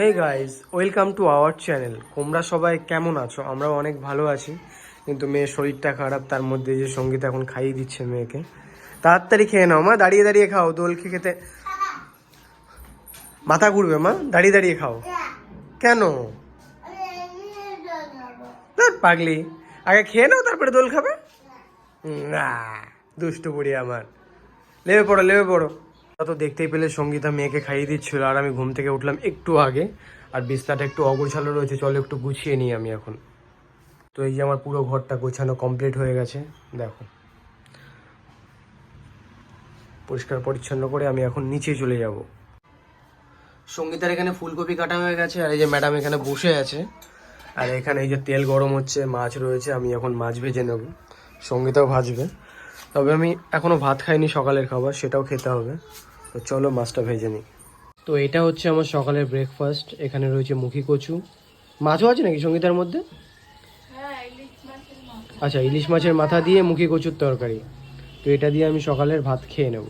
Hey guys welcome to our channel তোমরা সবাই কেমন আছো? আমরা অনেক ভালো আছি। কিন্তু মেয়ের শরীরটা খারাপ, তার মধ্যে যে সংগীত এখন খাইয়ে দিচ্ছে মেয়েকে। তাড়াতাড়ি খেয়ে নাও, মা, দাঁড়িয়ে দাঁড়িয়ে খাও, দোল খেতে। মাথা ঘুরবে, মা, দাঁড়িয়ে দাঁড়িয়ে খাও। কেন? পাগলি। আগে খেয়ে নাও, তারপরে দোল খাবে? না, দুষ্টু বুড়ি আমার। লেবে পড়ো লেবে পড়ো। তো দেখতেই পেলে সঙ্গীতা মেয়েকে খাইয়ে দিচ্ছিল, আর আমি ঘুম থেকে উঠলাম একটু আগে। আর বিছনাটা একটু অগোছালো রয়েছে, চলো একটু গুছিয়ে নিই আমি এখন। তো এই যে আমার পুরো ঘরটা গোছানো কমপ্লিট হয়ে গেছে, দেখো। পরিষ্কার পরিচ্ছন্ন করে আমি এখন নিচে চলে যাব। সঙ্গীতার এখানে ফুলকপি কাটা হয়ে গেছে, আর এই যে ম্যাডাম এখানে বসে আছে। আর এখানে এই যে তেল গরম হচ্ছে, মাছ রয়েছে, আমি এখন মাছ ভেজে নেব। সঙ্গীতাও ভাজবে। তবে আমি এখনও ভাত খাইনি সকালের খাবার, সেটাও খেতে হবে। তো চলো মাছটা ভেজে নিই। তো এটা হচ্ছে আমার সকালের ব্রেকফাস্ট এখানে রয়েছে মুখি কচু। মাছও আছে নাকি সঙ্গীতার মধ্যে? আচ্ছা ইলিশ মাছের মাথা দিয়ে মুখি কচুর তরকারি। তো এটা দিয়ে আমি সকালের ভাত খেয়ে নেব।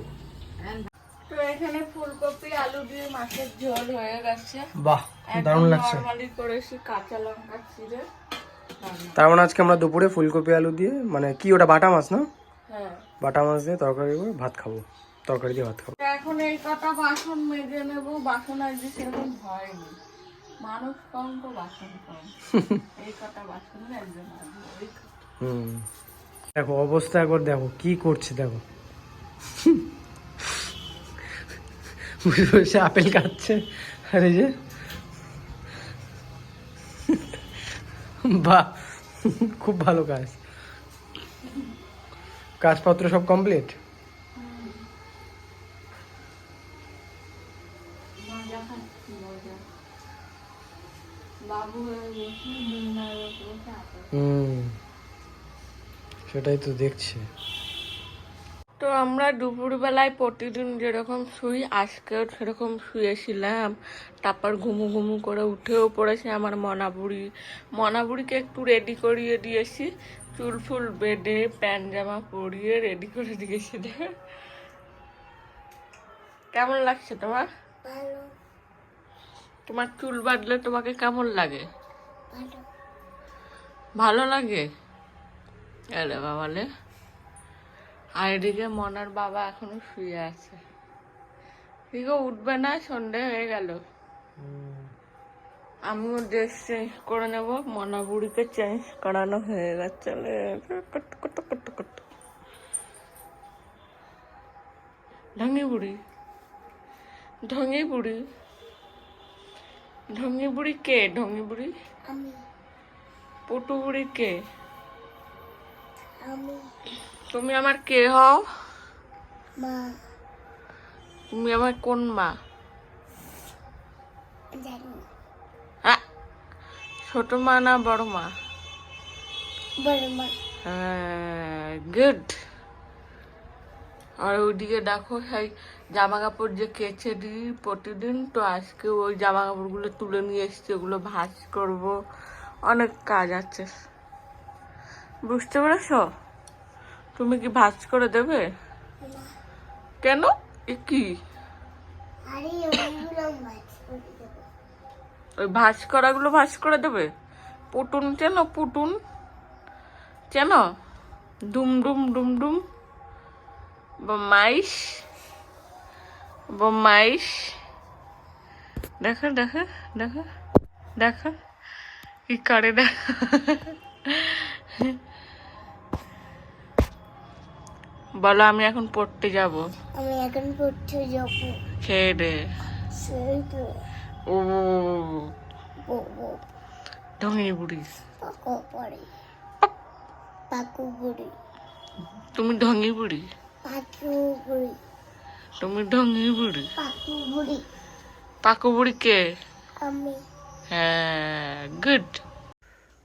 তো এখানে ফুলকপি আলু দিয়ে মাছের ঝোল হয়ে গেছে। বাহ দারুণ লাগছে। নর্মালি করেছি কাঁচা লঙ্কা চিড়ে তার মানে আজকে আমরা দুপুরে ফুলকপি আলু দিয়ে মানে কি ওটা বাটা মাছ না? হ্যাঁ। বাটা মাছ দিয়ে তরকারি করে ভাত খাব। তরকারি দিয়ে ভাত খাব। এখন এই কটা বাসন মেজে নেব বাসন আজকে সেরকম হয়নি। মানুষ কম তো বাসন কম। এই কটা বাসন একজন হুম। দেখো অবস্থা একবার দেখো কি করছে দেখো। বসে বসে আপেল খাচ্ছে আর এই যে বাহ খুব ভালো কাজ। কাজপত্র সব কমপ্লিট মজা খাচ্ছি মজা বাবু হয়ে বসে দুনিয়ার বসে আপেল হুম সেটাই তো দেখছি। তো আমরা দুপুরবেলায় প্রতিদিন যেরকম শুই আজকেও সেরকম শুয়েছিলাম। তারপর ঘুমু ঘুমু করে উঠেও পড়েছে আমার মনাবুড়ি। মনাবুড়িকে একটু রেডি করিয়ে দিয়েছি। চুল ফুল বেঁধে প্যান্ট জামা পরিয়ে রেডি করে দিয়েছি। দেখ। কেমন লাগছে তোমার? তোমার চুল বাঁধলে তোমাকে কেমন লাগে? ভালো। লাগে? এলে বাবালে আর এদিকে মনার বাবা এখনও শুয়ে আছে। এদিকে উঠবে না সন্ধে হয়ে গেল। আমিও ড্রেস চেঞ্জ করে নেব। মনা বুড়িকে চেঞ্জ করানো হয়ে গেছে। ঢঙ্গি বুড়ি। ঢঙ্গি বুড়ি। ঢঙ্গি বুড়ি কে? ঢঙ্গি বুড়ি পটু বুড়ি কে তুমি আমার কে হও? তুমি আমার কোন মা? ছোট মা না বড় মা? গুড। আর ওইদিকে দেখো সেই জামা কাপড় যে কেচে দিই প্রতিদিন তো আজকে ওই জামা কাপড়গুলো তুলে নিয়ে এসছি ওগুলো ভাঁজ করব। অনেক কাজ আছে। বুঝতে পেরেছ? তুমি কি ভাজ করে দেবে? কেন? এ কি? ওই ভাঁজ করাগুলো ভাঁজ করে দেবে? পুটুন চেন পুটুন। চেন? ডুম ডুম ডুম ডুম মাইস মাইস দেখা দেখা দেখা দেখা কি করে দেখা বলো আমি এখন পড়তে যাব আমি এখন পড়তে যাব খেয়ে দে সেই তো ও বলব ঢঙি বুড়ি পাকো পড়ে পাকু বুড়ি তুমি ঢঙি বুড়ি পাকু বুড়ি তুমি ঢঙি বুড়ি পাকু বুড়ি কে হ্যাঁ গুড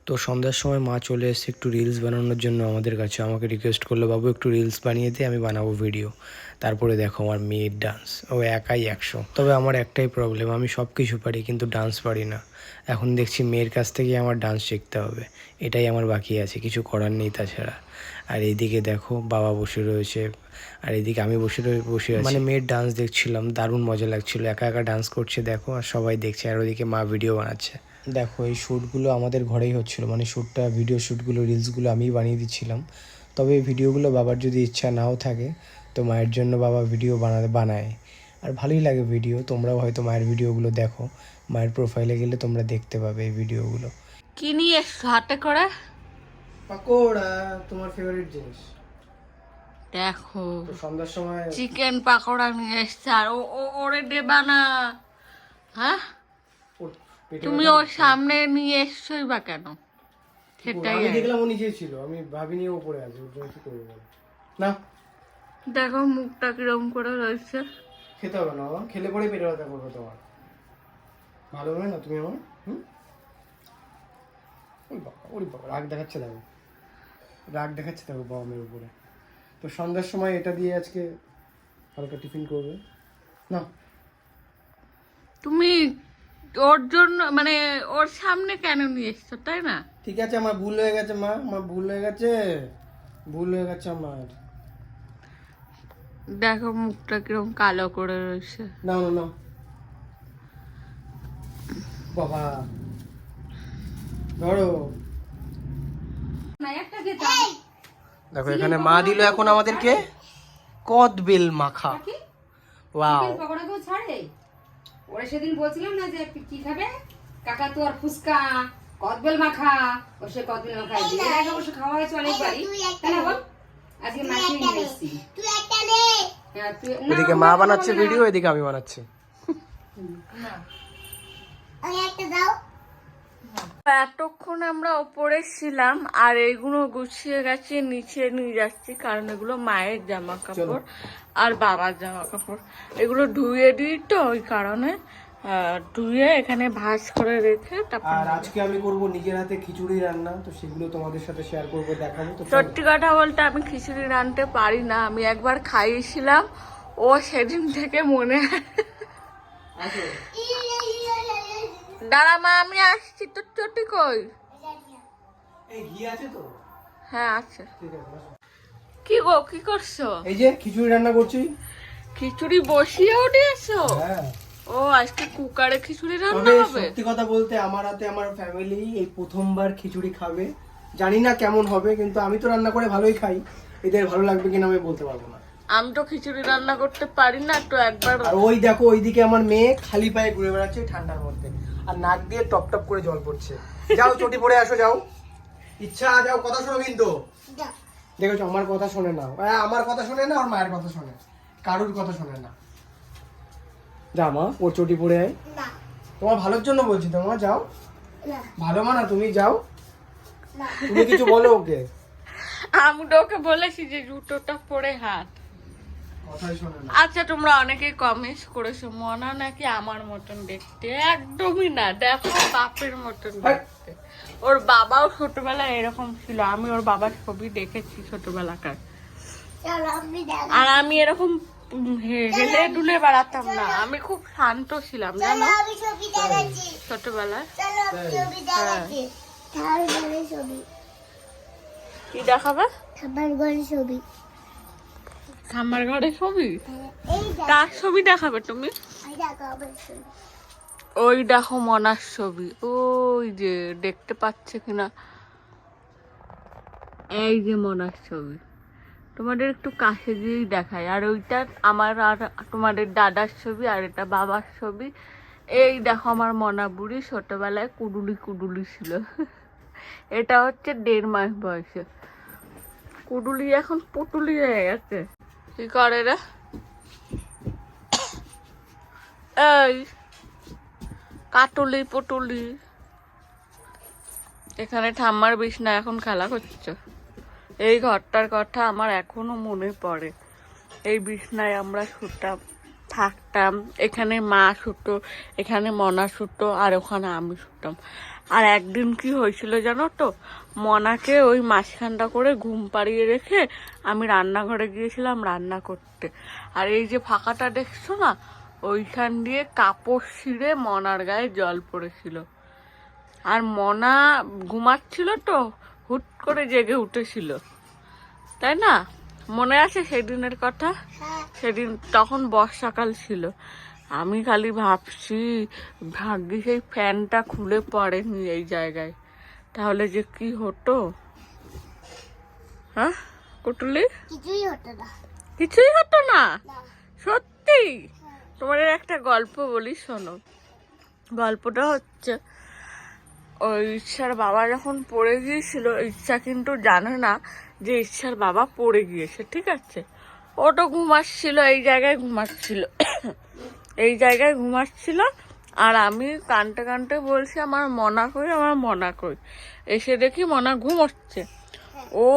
তো সন্ধ্যার সময় মা চলে এসেছে একটু রিলস বানানোর জন্য আমাদের কাছে। আমাকে রিকোয়েস্ট করল, বাবু, একটু রিলস বানিয়ে দিয়ে আমি বানাবো ভিডিও তারপরে দেখো আমার মেয়ের ডান্স ও একাই একশো। তবে আমার একটাই প্রবলেম আমি সব কিছু পারি কিন্তু ডান্স পারি না। এখন দেখছি মেয়ের কাছ থেকে আমার ডান্স শিখতে হবে। এটাই আমার বাকি আছে, কিছু করার নেই তাছাড়া। আর এইদিকে দেখো, বাবা বসে রয়েছে। আর এইদিকে আমি বসে বসে আছি। মানে মেয়ের ডান্স দেখছিলাম, দারুণ মজা লাগছিল। একা একা ডান্স করছে, দেখো, আর সবাই দেখছে, আর ওদিকে মা ভিডিও বানাচ্ছে। দেখো এই শ্যুটগুলো আমাদের ঘরেই হচ্ছিল। মানে শ্যুটটা ভিডিও শ্যুটগুলো রিলসগুলো আমিই বানিয়ে দিচ্ছিলাম। তবে এই ভিডিওগুলো বাবার যদি ইচ্ছা নাও থাকে তো মায়ের জন্য বাবা ভিডিও বানাতে বানায়। আর ভালোই লাগে ভিডিও তোমরাও হয়তো মায়ের ভিডিওগুলো দেখো। মায়ের প্রোফাইলে গেলে তোমরা দেখতে পাবে এই ভিডিওগুলো কি নিয়ে হাতে করে? পাকোড়া তোমার ফেভারিট জিনিস। দেখো সন্ধ্যার সময় চিকেন পাকোড়া নিয়ে এসছে আর ওরে দেবা না হ্যাঁ? তুমি ওর সামনে নিয়ে এসছোই বা কেন? সেটাই আমি দেখলাম ও নিজেই ছিল আমি ভাবিনি ও পড়ে আছে ওর জন্য কি করব না? দেখো মুখটা কিরম করে রয়েছে। খেতে হবে না খেলে পরে পেটে ব্যথা করবে তোমার। ভালো হবে না তুমি আমার? হুম? ওই বাবা ওই বাবা রাগ দেখাচ্ছে দেখো। রাগ দেখাচ্ছে দেখো বাবা মেয়ের উপরে। তো সন্ধ্যার সময় এটা দিয়ে আজকে হালকা টিফিন করবে। না। তুমি ওর জন্য মানে ওর সামনে কেন নিয়ে এসছো তাই না? ঠিক আছে আমার ভুল হয়ে গেছে মা। আমার ভুল হয়ে গেছে। ভুল হয়ে গেছে আমার। দেখো মুখটা কিরম কালো করে রয়েছে। না না না বাবা। ধরো। দেখো এখানে মা দিল এখন আমাদেরকে কদবেল মাখা। ওয়াও। পকোড়া কেউ ছাড়ে? ওরা সেদিন বলছিলাম না যে কি খাবে? কাকা তো আর ফুচকা কদবেল মাখা। ও সে কদবেল মাখা এর আগে অবশ্য খাওয়া হয়েছে অনেকবারই। তাই না বল আজকে মাখিয়ে নিয়ে এসেছি তুই একটা নে হ্যাঁ, তুই- না, এদিকে মা বানাচ্ছে ভিডিও এদিকে আমি বানাচ্ছি। ওই একটা দাও। এতক্ষণ আমরা ওপরে ছিলাম আর এইগুলো গুছিয়ে গেছে নিচে নিয়ে যাচ্ছি কারণ এগুলো মায়ের জামা কাপড় আর বাবার জামা কাপড় এগুলো ধুয়ে দিই তো ওই কারণে ধুয়ে এখানে ভাঁজ করে রেখে তারপর আর আজকে আমি করব নিজের হাতে খিচুড়ি রান্না তো সেগুলো তোমাদের সাথে শেয়ার করব দেখাবো তো সত্যি কথা বলতে আমি খিচুড়ি পারি না আমি একবার খাইয়েছিলাম ও সেদিন থেকে মনে। দাঁড়া মা আমি আসছি। তোর চটি কই? আছে তো? হ্যাঁ আছে। কি গো কি করছ? এই যে খিচুড়ি রান্না করছি। খিচুড়ি বসিয়েও দিয়েছ? হ্যাঁ। ও আজকে কুকারে খিচুড়ি রান্না হবে? সত্যি কথা বলতে আমার হাতে আমার ফ্যামিলি এই প্রথমবার খিচুড়ি খাবে। জানি না কেমন হবে কিন্তু আমি তো রান্না করে ভালোই খাই। এদের ভালো লাগবে কিনা আমি বলতে পারব না। আমি তো খিচুড়ি রান্না করতে পারি না তো একবার আর ওই দেখো ওইদিকে আমার মেয়ে খালি পায়ে ঘুরে বেড়াচ্ছে ঠান্ডার মধ্যে। আর নাক দিয়ে টপ টপ করে জল পড়ছে। যাও চটি পড়ে আসো যাও। ইচ্ছা যাও কথা শোনো কিন্তু। দেখেছ আমার কথা শোনে না। হ্যাঁ, আমার কথা শোনে না আর মায়ের কথা শোনে। কারুর কথা শোনে না। যা মা ওর চটি পড়ে আয়। তোমার ভালোর জন্য বলছি তোমার যাও। না। ভালো মানা তুমি যাও। না। তুমি কিছু বলো ওকে। আমি ওকে বলেছি যে জুতোটা পরে হাত। না আচ্ছা তোমরা অনেকেই কমেন্টস করেছ মনা নাকি আমার মতন দেখতে? একদমই না দেখো বাপের মতন দেখতে। ওর বাবাও ছোটবেলায় এরকম ছিল আমি ওর বাবার ছবি দেখেছি ছোটবেলাকার। আর আমি এরকম হে- হেলে দুলে বেড়াতাম না আমি খুব শান্ত ছিলাম জানো? আমি ছবি দেখাচ্ছি। ছোটবেলায়। ঘরের ছবি। কি দেখাবে? খাবার ছবি। খামার ঘরে ছবি? কার ছবি দেখাবে তুমি? আমার ওই দেখো মনার ছবি। ওই যে দেখতে পাচ্ছে কিনা? এই যে মনার ছবি। তোমাদের একটু কাছে দিয়েই দেখায় আর ওইটা আমার আর তোমাদের দাদার ছবি আর এটা বাবার ছবি। এই দেখো আমার মনা বুড়ি ছোটবেলায় কুডুলি কুডুলি ছিল। এটা হচ্ছে দেড় মাস বয়সে। কুডুলি এখন পুটুলি হয়ে গেছে। কি করে রে? এই, কাটুলি পুটুলি। এখানে ঠাম্মার বিছনা এখন খেলা করছ। এই ঘরটার কথা আমার এখনও মনে পড়ে। এই বিছনায় আমরা শুতাম। থাকতাম। এখানে মা শুতো এখানে মনা শুতো আর ওখানে আমি শুতাম আর একদিন কি হয়েছিল জানো তো? মনাকে ওই মাঝখানটা করে ঘুম পাড়িয়ে রেখে আমি রান্নাঘরে গিয়েছিলাম রান্না করতে। আর এই যে ফাঁকাটা দেখছ না, ওইখান দিয়ে কাপড় ছিঁড়ে মনার গায়ে জল পড়েছিল। আর মনা ঘুমাচ্ছিল তো, হুট করে জেগে উঠেছিল। তাই না? মনে আছে সেদিনের কথা? হ্যাঁ। সেদিন তখন বর্ষাকাল ছিল। আমি খালি ভাবছি ভাগ্যি সেই ফ্যানটা খুলে পড়েনি এই জায়গায়। তাহলে যে কি হতো? হ্যাঁ কুটুলি? কিছুই হতো না। কিছুই হতো না? না। সত্যি? তোমাদের একটা গল্প বলি শোনো। গল্পটা হচ্ছে ওই ইচ্ছার বাবা যখন পড়ে গিয়েছিল ইচ্ছা কিন্তু জানে না যে ইচ্ছার বাবা পড়ে গিয়েছে, ঠিক আছে? ওটা ঘুমাচ্ছিল এই জায়গায় ঘুমাচ্ছিল এই জায়গায় ঘুমাচ্ছিল আর আমি কানতে কানতে বলছি, আমার মনা কই, আমার মনা কই? এসে দেখি মনা ঘুমোচ্ছে ও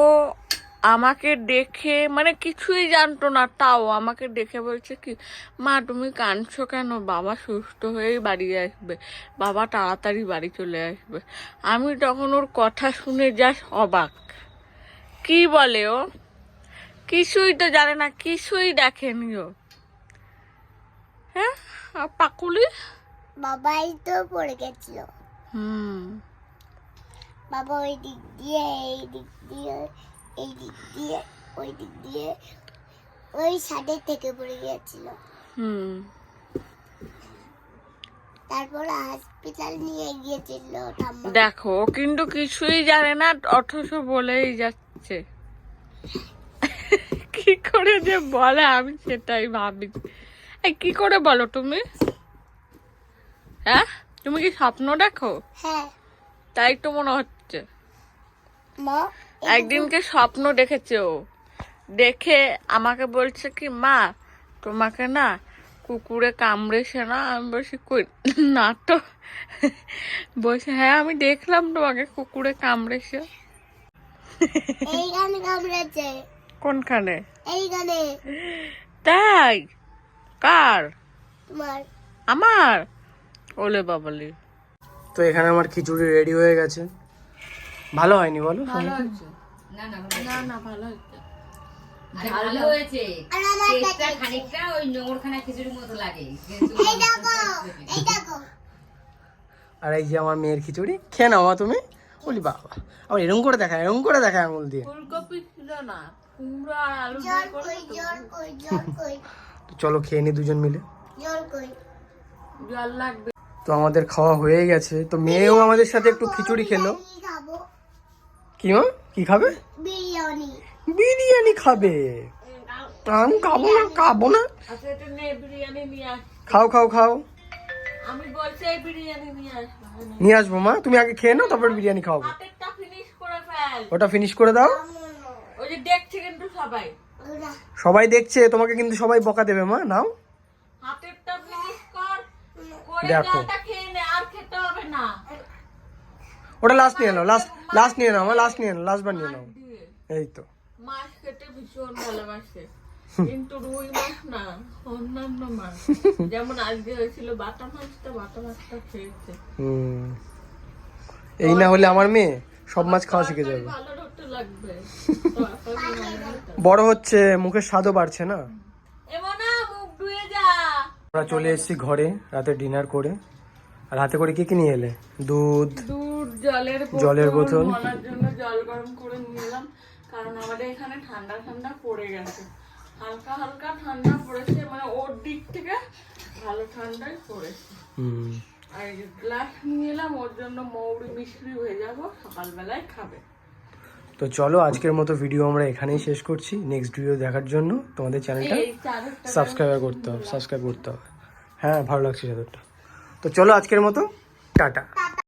আমাকে দেখে মানে কিছুই জানতো না, তাও আমাকে দেখে বলছে কি, মা, তুমি কাঁদছো কেন? বাবা সুস্থ হয়েই বাড়ি আসবে। বাবা তাড়াতাড়ি বাড়ি চলে আসবে। আমি তখন ওর কথা শুনে যাস অবাক। কি বলে ও? কিছুই তো জানে না কিছুই দেখেনি ও। হ্যাঁ আর পাকুলি? বাবাই তো পড়ে গেছিল। হুম। বাবা ওই দিক দিয়ে এই দিক দিয়ে এই দিক দিয়ে ওই দিক দিয়ে ওই সাইডের থেকে পড়ে গিয়েছিল হুম। তারপর হসপিটাল নিয়ে গিয়েছিল দেখো কিন্তু কিছুই জানে না অথচ বলেই যাচ্ছে। কি করে যে বলে আমি সেটাই ভাবি। কি করে বলো তুমি? হ্যাঁ? তুমি কি স্বপ্ন দেখো? হ্যাঁ। তাই তো মনে হচ্ছে। মা একদিনকে স্বপ্ন দেখেছে ও। দেখে আমাকে বলছে কি মা তোমাকে না কুকুরে কামড়েছে না? আমি বলছি কই না তো। বলছে হ্যাঁ আমি দেখলাম তোমাকে কুকুরে কামড়েছে। কোনখানে? তাই? কার? তোমার। আমার? ওলে বাবালি। তো এখানে আমার খিচুড়ি রেডি হয়ে গেছে। ভালো হয়নি বলো? না না না না ভালো হয়েছে। ভালো হয়েছে। আর খানিকটা ওই নোংরখানা খিচুড়ির মতো লাগে। এই দেখো এই দেখো। আর এই যে আমার মেয়ের খিচুড়ি খেয়ে নাও তুমি। বলি বাবা আবার এরকম করে দেখায় এরকম করে দেখায় আঙুল দিয়ে। ফুলকপি ছিল না কুমড়ো আর আলু জল দিয়ে করে কই জল কই জল কই? তো চলো খেয়ে নি দুজন মিলে। জল কই? জল লাগবে। তো আমাদের খাওয়া হয়ে গেছে। তো মেয়েও আমাদের সাথে একটু খিচুড়ি খেলো। কি মা? কি খাবে? বিরিয়ানি। বিরিয়ানি খাবে। আমি খাব না খাব না। আচ্ছা খাও খাও খাও। আমি বলছি এই বিরিয়ানি নিয়ে আসব নিয়ে আসব মা? তুমি আগে খেয়ে নাও তারপর বিরিয়ানি খাওয়াবো। হাতেরটা ফিনিশ করে ফেল। ওটা ফিনিশ করে দাও। ওই যে দেখছে কিন্তু সবাই। সবাই দেখছে তোমাকে কিন্তু সবাই বকা দেবে মা। নাও। হাতেরটা ফিনিশ কর করে দেখো। খেয়ে নে আর খেতে হবে না। ওটা লাস্ট নিয়ে নাও লাস্ট লাস্ট নিয়ে নাও মা। লাস্ট নিয়ে নাও লাস্ট বার নিয়ে নাও। এই তো। মাছ খেতে ভীষণ ভালোবাসে। কিন্তু রুই মাছ না অন্যান্য মাছ। যেমন আজকে হয়েছিল বাটা মাছটা বাটা মাছটা খেয়েছে। এই না হলে আমার মেয়ে সব মাছ খাওয়া শিখে যাবে। বড় হচ্ছে মুখের স্বাদও বাড়ছে না। আমরা চলে এসেছি ঘরে রাতে ডিনার করে। আর হাতে করে কি কি নিয়ে এলে? দুধ দুধ জলের জলের বোতল। জল গরম করে নিয়ে এলাম কারণ আমাদের এখানে ঠান্ডা ঠান্ডা পড়ে গেছে। হালকা হালকা ঠান্ডা পড়েছে মানে ওর দিক থেকে ভালো ঠান্ডাই পড়েছে। আর গ্লাস নিয়ে এলাম ওর জন্য মৌরি মিশ্রি হয়ে যাব সকালবেলায় খাবে। তো চলো আজকের মতো ভিডিও আমরা এখানেই শেষ করছি। নেক্সট ভিডিও দেখার জন্য তোমাদের চ্যানেলটা সাবস্ক্রাইব করতে হবে সাবস্ক্রাইব করতে হবে। হ্যাঁ ভালো লাগছে চাদরটা। তো চলো আজকের মতো টাটা।